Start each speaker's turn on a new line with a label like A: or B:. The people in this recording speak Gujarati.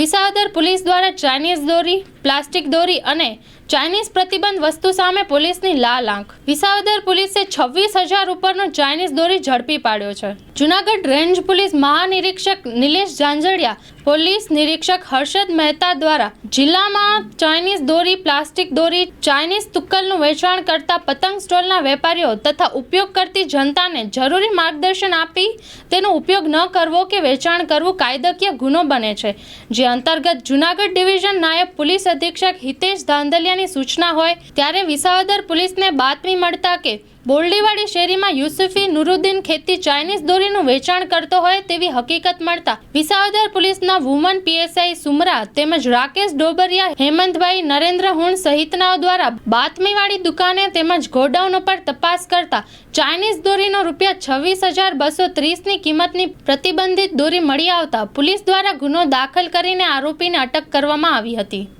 A: વિસાવદર પોલીસ દ્વારા ચાઇનીઝ દોરી પ્લાસ્ટિક દોરી અને ચાઇનીઝ પ્રતિબંધ વસ્તુ સામે પોલીસની લાલ આંખ. વિસાવદર પોલીસે છવ્વીસ હજાર ઉપરનો ચાઇનીઝ દોરી ઝડપી પાડ્યો છે. જુનાગઢ રેન્જ પોલીસ મહાનિરીક્ષક નિલેશ ઝાંઝડિયા, પોલીસ નિરીક્ષક હર્ષદ મહેતા દ્વારા જિલ્લામાં ચાઇનીઝ દોરી, પ્લાસ્ટિક દોરી, ચાઇનીઝ તુક્કલનું વેચાણ કરતા પતંગ સ્ટોલના વેપારીઓ તથા ઉપયોગ કરતી જનતાને જરૂરી માર્ગદર્શન આપી તેનો ઉપયોગ ન કરવો કે વેચાણ કરવું કાયદાકીય ગુનો બને છે. જે અંતર્ગત જુનાગઢ ડિવિઝન નાયબ પોલીસ અધિક્ષક હિતેશ ધાંધલિયાની સૂચના હોય, ત્યારે વિસાવદર પોલીસને બાતમી મળતા કે બોરડીવાડી શેરીમાં યુસુફી નુરુદ્દીન ખેતી ચાઇનીઝ દોરીનું વેચાણ કરતો હોય તેવી હકીકત મળતા વિસાવદર પોલીસના વુમન પીએસઆઈ સુમરા તેમજ રાકેશ ડોબરિયા, હેમંતભાઈ નરેન્દ્ર હુણ સહિતનાઓ દ્વારા બાતમીવાળી દુકાને તેમજ ગોડાઉન ઉપર તપાસ કરતા ચાઇનીઝ દોરીનો રૂપિયા છવ્વીસ હજાર બસો ત્રીસની કિંમતની પ્રતિબંધિત દોરી મળી આવતા પોલીસ દ્વારા ગુનો દાખલ કરીને આરોપીને અટક કરવામાં આવી હતી.